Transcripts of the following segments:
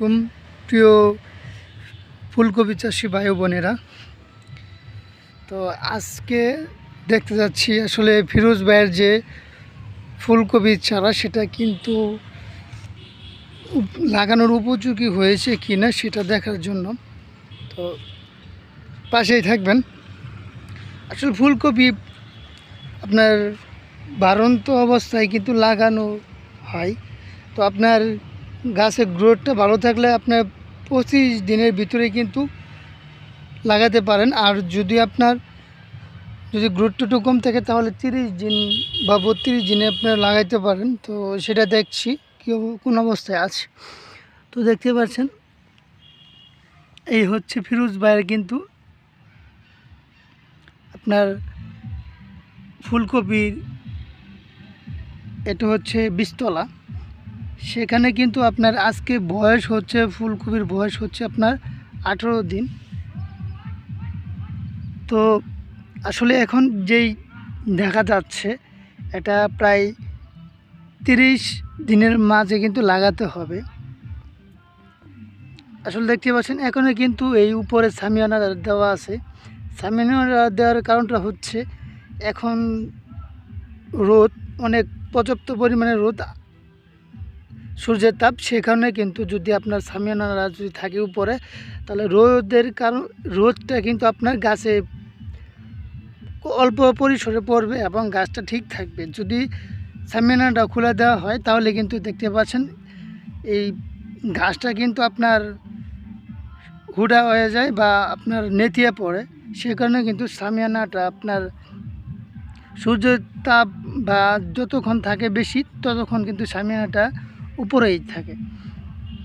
আলাইকুম। প্রিয় ফুলকপি চাষি ভাই বোনেরা, তো আজকে দেখতে যাচ্ছি আসলে ফিরোজ ভাইয়ের যে ফুলকপির চারা, সেটা কিন্তু লাগানোর উপযোগী হয়েছে কি না সেটা দেখার জন্য। তো পাশেই থাকবেন। আসলে ফুলকপি আপনার বারন্ত অবস্থায় কিন্তু লাগানো হয়। তো আপনার গাছের গ্রোথটা ভালো থাকলে আপনার পঁচিশ দিনের ভিতরে কিন্তু লাগাতে পারেন। আর যদি আপনার, যদি গ্রোথটা একটু কম থাকে তাহলে তিরিশ দিন বা বত্রিশ দিনে আপনার লাগাইতে পারেন। তো সেটা দেখছি কি কোন অবস্থায় আছে। তো দেখতে পাচ্ছেন, এই হচ্ছে ফিরোজ ভাইয়ের কিন্তু আপনার ফুলকপির, এটা হচ্ছে বীজতলা। সেখানে কিন্তু আপনার আজকে বয়স হচ্ছে, ফুলকপির বয়স হচ্ছে আপনার আঠেরো দিন। তো আসলে এখন যেই দেখা যাচ্ছে, এটা প্রায় তিরিশ দিনের মাঝে কিন্তু লাগাতে হবে। আসলে দেখতে পাচ্ছেন এখনও কিন্তু এই উপরে সামিয়ানা দেওয়া আছে। সামিয়ানা দেওয়ার কারণটা হচ্ছে, এখন রোদ, অনেক পর্যাপ্ত পরিমাণে রোদ সূর্যের তাপ সেখানে কিন্তু যদি আপনার সামিয়ানারা যদি থাকে উপরে, তাহলে রোদের কারণ, রোদটা কিন্তু আপনার গাছে অল্প পরিসরে পড়বে এবং গাছটা ঠিক থাকবে। যদি সামিয়ানাটা খুলে দেওয়া হয়, তাহলে কিন্তু দেখতে পাচ্ছেন এই গাছটা কিন্তু আপনার হুডা হয়ে যায় বা আপনার নেতিয়ে পড়ে। সে কারণে কিন্তু সামিয়ানাটা আপনার সূর্যের তাপ বা যতক্ষণ থাকে বেশি, ততক্ষণ কিন্তু সামিয়ানাটা উপরেই থাকে।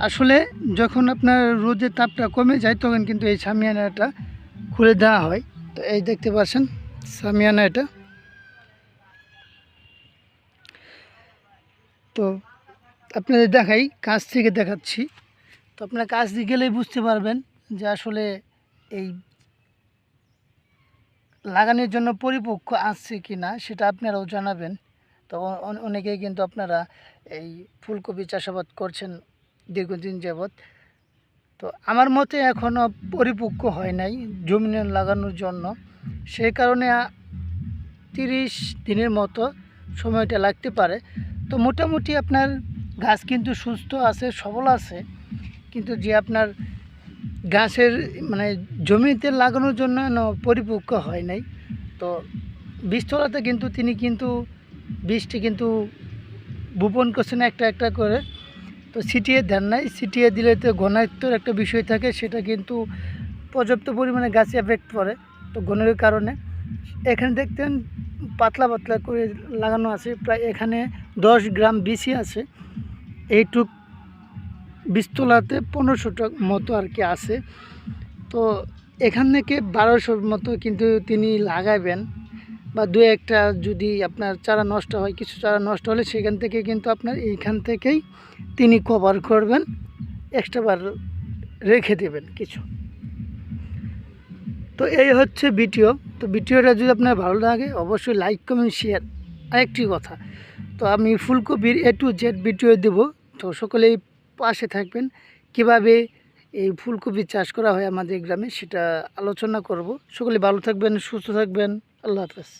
আসলে যখন আপনার রোদের তাপটা কমে যায়, তখন কিন্তু এই সামিয়ানাটা খুলে দেওয়া হয়। তো এই দেখতে পাচ্ছেন সামিয়ানা এটা তো আপনাদের দেখাই, কাছ থেকে দেখাচ্ছি। তো আপনার কাছ দিয়ে গেলেই বুঝতে পারবেন যে আসলে এই লাগানোর জন্য পরিপক্ক আসছে কি না সেটা আপনারাও জানাবেন। তো অনেকেই কিন্তু আপনারা এই ফুলকপি চাষাবাদ করছেন দীর্ঘদিন যাবৎ। তো আমার মতে এখনও পরিপক্ক হয় নাই জমিনে লাগানোর জন্য। সেই কারণে তিরিশ দিনের মতো সময়টা লাগতে পারে। তো মোটামুটি আপনার গাছ কিন্তু সুস্থ আছে, সবল আছে। কিন্তু যে আপনার গাছের মানে জমিতে লাগানোর জন্য পরিপক্ক হয় নাই। তো বীজতলাতে কিন্তু তিনি কিন্তু বীজটি কিন্তু বপন করছেন একটা একটা করে। তো ছিটিয়ে দেন নাই। ছিটিয়ে দিলে তো ঘনাত্মর একটা বিষয় থাকে, সেটা কিন্তু পর্যাপ্ত পরিমাণে গাছে এফেক্ট পড়ে তো ঘনের কারণে। এখানে দেখতেন পাতলা পাতলা করে লাগানো আছে, প্রায় এখানে দশ গ্রাম বেশি আছে। এইটুক বীজতলাতে পনেরোশোটার মতো আর কি আছে। তো এখান থেকে বারোশোর মতো কিন্তু তিনি লাগাবেন। বা দু একটা যদি আপনার চারা নষ্ট হয়, কিছু চারা নষ্ট হলে সেখান থেকে কিন্তু আপনার এইখান থেকেই তিনি কভার করবেন এক্সট্রাবার রেখে দেবেন কিছু। তো এই হচ্ছে ভিডিও। তো ভিডিওটা যদি আপনার ভালো লাগে, অবশ্যই লাইক কমেন্ট শেয়ার আরেকটি কথা। তো আমি ফুলকপির এ টু জেড ভিডিও দেবো। তো সকলেই পাশে থাকবেন। কীভাবে এই ফুলকপি চাষ করা হয় আমাদের গ্রামে সেটা আলোচনা করব। সকলে ভালো থাকবেন, সুস্থ থাকবেন। আল্লাহ হাফেজ